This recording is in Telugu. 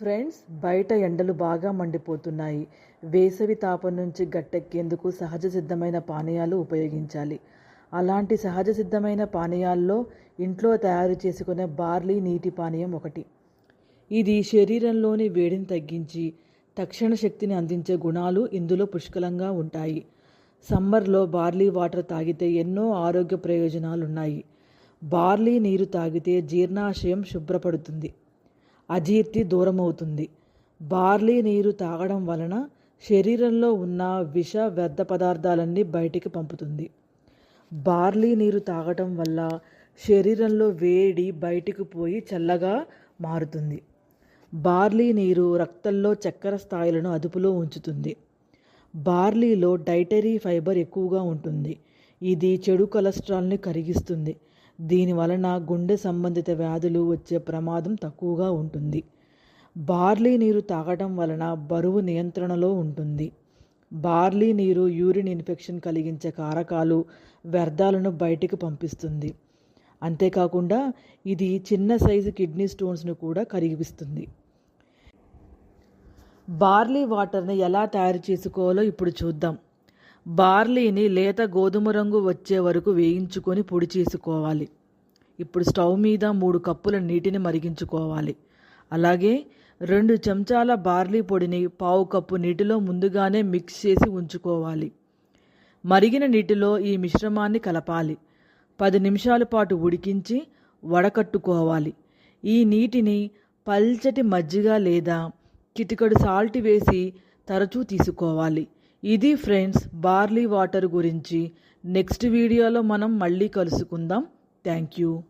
ఫ్రెండ్స్ బయట ఎండలు బాగా మండిపోతున్నాయి. వేసవి తాపం నుంచి గట్టెక్కేందుకు సహజ సిద్ధమైన పానీయాలు ఉపయోగించాలి. అలాంటి సహజ సిద్ధమైన పానీయాల్లో ఇంట్లో తయారు చేసుకునే బార్లీ నీటి పానీయం ఒకటి. ఇది శరీరంలోని వేడిని తగ్గించి తక్షణ శక్తిని అందించే గుణాలు ఇందులో పుష్కలంగా ఉంటాయి. సమ్మర్లో బార్లీ వాటర్ తాగితే ఎన్నో ఆరోగ్య ప్రయోజనాలు ఉన్నాయి బార్లీ నీరు తాగితే జీర్ణాశయం శుభ్రపడుతుంది. అజీర్తి దూరమవుతుంది. బార్లీ నీరు తాగడం వలన శరీరంలో ఉన్న విష వ్యర్థ పదార్థాలన్నీ బయటికి పంపుతుంది. బార్లీ నీరు తాగటం వల్ల శరీరంలో వేడి బయటికి పోయి చల్లగా మారుతుంది. బార్లీ నీరు రక్తంలో చక్కెర స్థాయిలను అదుపులో ఉంచుతుంది. బార్లీలో డైటరీ ఫైబర్ ఎక్కువగా ఉంటుంది. ఇది చెడు కొలెస్ట్రాల్ని కరిగిస్తుంది. దీని వలన గుండె సంబంధిత వ్యాధులు వచ్చే ప్రమాదం తక్కువగా ఉంటుంది. బార్లీ నీరు తాగడం వలన బరువు నియంత్రణలో ఉంటుంది. బార్లీ నీరు యూరిన్ ఇన్ఫెక్షన్ కలిగించే కారకాలు వ్యర్థాలను బయటికి పంపిస్తుంది. అంతేకాకుండా ఇది చిన్న సైజు కిడ్నీ స్టోన్స్ను కూడా కరిగిస్తుంది బార్లీ వాటర్ని ఎలా తయారు చేసుకోవాలో ఇప్పుడు చూద్దాం. బార్లీని లేత గోధుమ రంగు వచ్చే వరకు వేయించుకొని పొడి చేసుకోవాలి. ఇప్పుడు స్టవ్ మీద మూడు కప్పుల నీటిని మరిగించుకోవాలి. అలాగే రెండు చెంచాల బార్లీ పొడిని పావు కప్పు నీటిలో ముందుగానే మిక్స్ చేసి ఉంచుకోవాలి. మరిగిన నీటిలో ఈ మిశ్రమాన్ని కలపాలి. పది నిమిషాల పాటు ఉడికించి వడకట్టుకోవాలి. ఈ నీటిని పల్చటి మజ్జిగ లేదా చిటికడు సాల్ట్ వేసి తరచూ తీసుకోవాలి. ఇది ఫ్రెండ్స్ బార్లీ వాటర్ గురించి. నెక్స్ట్ వీడియోలో మనం మళ్ళీ కలుసుకుందాం. Thank you.